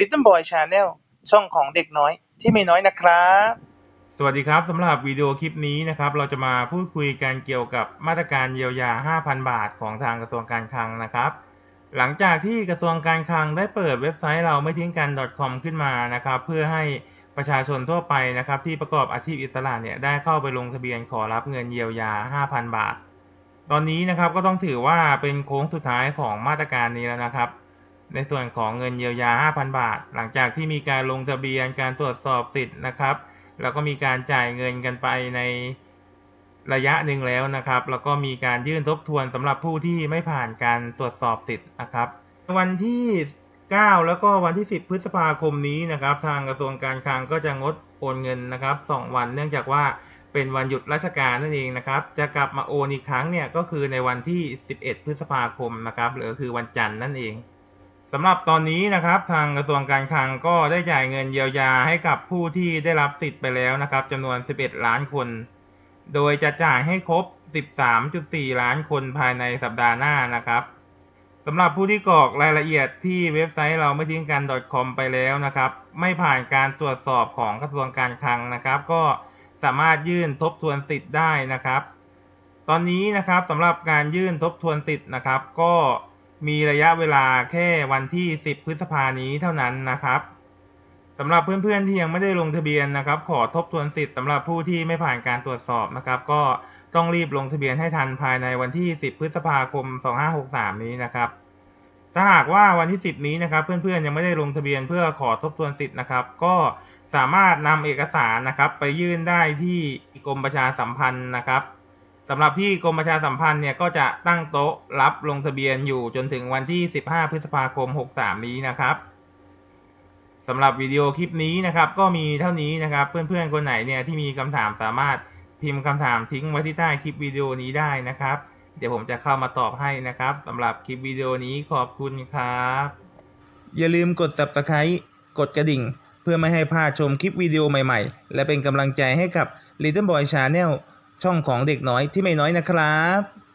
Little Boy Channel ช่องของเด็กน้อยที่ไม่น้อยนะครับ สวัสดีครับสำหรับวิดีโอคลิปนี้นะครับ เราจะมาพูดคุยกันเกี่ยวกับมาตรการเยียวยา 5,000 บาทของทางกระทรวงการคลังนะครับ หลังจากที่กระทรวงการคลังได้เปิดเว็บไซต์เราไม่ทิ้งกัน .com ขึ้นมานะครับ เพื่อให้ประชาชนทั่วไปนะครับ ที่ประกอบอาชีพอิสระเนี่ยได้เข้าไปลงทะเบียนขอรับเงินเยียวยา 5,000 บาท ตอนนี้นะครับก็ต้องถือว่าเป็นโค้งสุดท้ายของมาตรการนี้แล้วนะครับ ในส่วนของเงินเยียวยา 5,000 บาท หลังจากที่มีการลงทะเบียนการตรวจสอบสิทธิ์นะครับ แล้วก็มีการจ่ายเงินกันไปในระยะหนึ่งแล้วนะครับ แล้วก็มีการยื่นทบทวนสำหรับผู้ที่ไม่ผ่านการตรวจสอบสิทธิ์นะครับ วันที่ 9 แล้วก็วันที่ 10 พฤษภาคมนี้นะครับ ทางกระทรวงการคลังก็จะงดโอนเงินนะครับ 2 วันเนื่องจากว่าเป็นวันหยุดราชการนั่นเองนะครับ จะกลับมาโอนอีกครั้งเนี่ยก็คือในวันที่ 11 พฤษภาคมนะครับหรือคือวันจันทร์นั่นเอง สำหรับตอนนี้นะครับทางกระทรวงการคลังก็ได้จ่ายเงินเยียวยาให้กับผู้ที่ได้รับสิทธิ์ไปแล้วนะครับจำนวน 11 ล้านคน โดยจะจ่ายให้ครบ 13.4 ล้านคนภายในสัปดาห์หน้านะครับสำหรับผู้ที่กรอกรายละเอียดที่เว็บไซต์เราไม่ทิ้งกัน .com ไปแล้วนะครับ ไม่ผ่านการตรวจสอบของกระทรวงการคลังนะครับ ก็สามารถยื่นทบทวนสิทธิ์ได้นะครับ ตอนนี้นะครับสำหรับการยื่นทบทวนสิทธิ์นะครับ ก็ มีระยะเวลาแค่วันที่ 10 พฤษภานี้เท่านั้นนะครับสำหรับเพื่อนๆที่ยังไม่ได้ลงทะเบียนนะครับ ขอทบทวนสิทธิ์สำหรับผู้ที่ไม่ผ่านการตรวจสอบนะครับ ก็ต้องรีบลงทะเบียนให้ทันภายในวันที่ 10 พฤษภาคม 2563 นี้นะครับ ถ้าหากว่าวันที่ 10 นี้นะครับ เพื่อนๆยังไม่ได้ลงทะเบียนเพื่อขอทบทวนสิทธิ์นะครับ ก็สามารถนำเอกสารนะครับ ไปยื่นได้ที่กรมประชาสัมพันธ์นะครับ สำหรับที่กรมประชาสัมพันธ์เนี่ยก็จะตั้งโต๊ะรับลงทะเบียนอยู่จนถึงวันที่ 15 พฤษภาคม 63 นี้นะครับสำหรับวิดีโอคลิปนี้นะครับก็มีเท่านี้นะครับเพื่อนๆคนไหนเนี่ยที่มีคำถามสามารถพิมพ์คำถามทิ้งไว้ที่ใต้คลิปวิดีโอนี้ได้นะครับ เดี๋ยวผมจะเข้ามาตอบให้นะครับสำหรับคลิปวิดีโอนี้ขอบคุณครับ อย่าลืมกด subscribe กดกระดิ่ง เพื่อไม่ให้พลาดชมคลิปวิดีโอใหม่ๆ และเป็นกำลังใจให้กับ Little Boy Channel ช่องของเด็กน้อยที่ไม่น้อยนะครับ